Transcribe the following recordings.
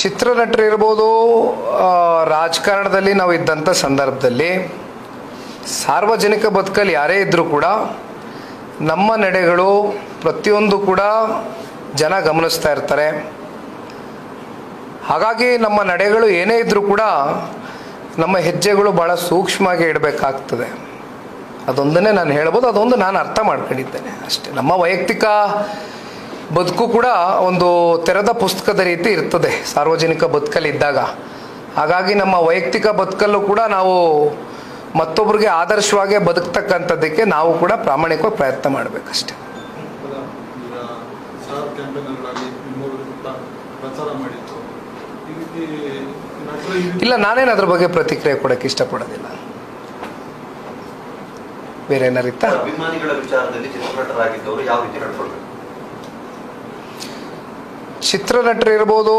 ಚಿತ್ರನಟರಿರ್ಬೋದು ರಾಜಕಾರಣದಲ್ಲಿ ನಾವು ಇದ್ದಂಥ ಸಂದರ್ಭದಲ್ಲಿ ಸಾರ್ವಜನಿಕ ಬದುಕಲ್ಲಿ ಯಾರೇ ಇದ್ದರೂ ಕೂಡ ನಮ್ಮ ನಡೆಗಳು ಪ್ರತಿಯೊಂದು ಕೂಡ ಜನ ಗಮನಿಸ್ತಾ ಇರ್ತಾರೆ. ಹಾಗಾಗಿ ನಮ್ಮ ನಡೆಗಳು ಏನೇ ಇದ್ದರೂ ಕೂಡ ನಮ್ಮ ಹೆಜ್ಜೆಗಳು ಭಾಳ ಸೂಕ್ಷ್ಮವಾಗಿ ಇಡಬೇಕಾಗ್ತದೆ. ಅದೊಂದನ್ನೇ ನಾನು ಹೇಳ್ಬೋದು, ಅದೊಂದು ನಾನು ಅರ್ಥ ಮಾಡ್ಕೊಂಡಿದ್ದೇನೆ ಅಷ್ಟೇ. ನಮ್ಮ ವೈಯಕ್ತಿಕ ಬದುಕು ಕೂಡ ಒಂದು ತೆರೆದ ಪುಸ್ತಕದ ರೀತಿ ಇರ್ತದೆ ಸಾರ್ವಜನಿಕ ಬದುಕಲ್ಲಿ ಇದ್ದಾಗ. ಹಾಗಾಗಿ ನಮ್ಮ ವೈಯಕ್ತಿಕ ಬದುಕಲ್ಲೂ ಕೂಡ ನಾವು ಮತ್ತೊಬ್ಬರಿಗೆ ಆದರ್ಶವಾಗಿ ಬದುಕ್ತಕ್ಕಂಥದ್ದಕ್ಕೆ ನಾವು ಕೂಡ ಪ್ರಾಮಾಣಿಕವಾಗಿ ಪ್ರಯತ್ನ ಮಾಡಬೇಕಷ್ಟೆ. ಇಲ್ಲ ನಾನೇನು ಅದ್ರ ಬಗ್ಗೆ ಪ್ರತಿಕ್ರಿಯೆ ಕೊಡೋಕ್ಕೆ ಇಷ್ಟಪಡೋದಿಲ್ಲ. ಬೇರೆ ಏನಾರಿತ್ತ ಅಭಿಮಾನಿಗಳ ವಿಚಾರದಲ್ಲಿ ಯಾವ ರೀತಿ ನಡ್ಕೊಳ್ಬೇಕು? ಚಿತ್ರನಟರಿರ್ಬೋದು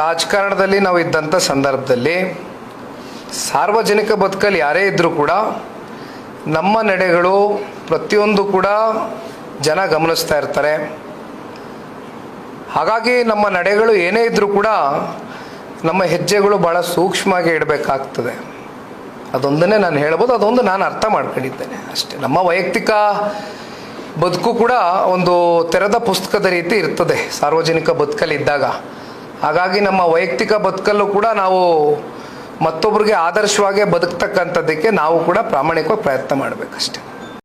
ರಾಜಕಾರಣದಲ್ಲಿ ನಾವು ಇದ್ದಂಥ ಸಂದರ್ಭದಲ್ಲಿ ಸಾರ್ವಜನಿಕ ಬದುಕಲ್ಲಿ ಯಾರೇ ಇದ್ದರೂ ಕೂಡ ನಮ್ಮ ನಡೆಗಳು ಪ್ರತಿಯೊಂದು ಕೂಡ ಜನ ಗಮನಿಸ್ತಾ ಇರ್ತಾರೆ. ಹಾಗಾಗಿ ನಮ್ಮ ನಡೆಗಳು ಏನೇ ಇದ್ದರೂ ಕೂಡ ನಮ್ಮ ಹೆಜ್ಜೆಗಳು ಭಾಳ ಸೂಕ್ಷ್ಮವಾಗಿ ಇಡಬೇಕಾಗ್ತದೆ. ಅದೊಂದನ್ನೇ ನಾನು ಹೇಳ್ಬೋದು, ಅದೊಂದು ನಾನು ಅರ್ಥ ಮಾಡ್ಕೊಂಡಿದ್ದೇನೆ ಅಷ್ಟೇ. ನಮ್ಮ ವೈಯಕ್ತಿಕ ಬದುಕು ಕೂಡ ಒಂದು ತೆರೆದ ಪುಸ್ತಕದ ರೀತಿ ಇರ್ತದೆ, ಸಾರ್ವಜನಿಕ ಬದುಕಲ್ಲಿದ್ದಾಗ ಹಾಗಾಗಿ ನಮ್ಮ ವೈಯಕ್ತಿಕ ಬದುಕಲ್ಲೂ ಕೂಡ ನಾವು ಮತ್ತೊಬ್ಬರಿಗೆ ಆದರ್ಶವಾಗಿ ಬದುಕ್ತಕ್ಕಂಥದ್ದಕ್ಕೆ ನಾವು ಕೂಡ ಪ್ರಾಮಾಣಿಕವಾಗಿ ಪ್ರಯತ್ನ ಮಾಡಬೇಕಷ್ಟೆ.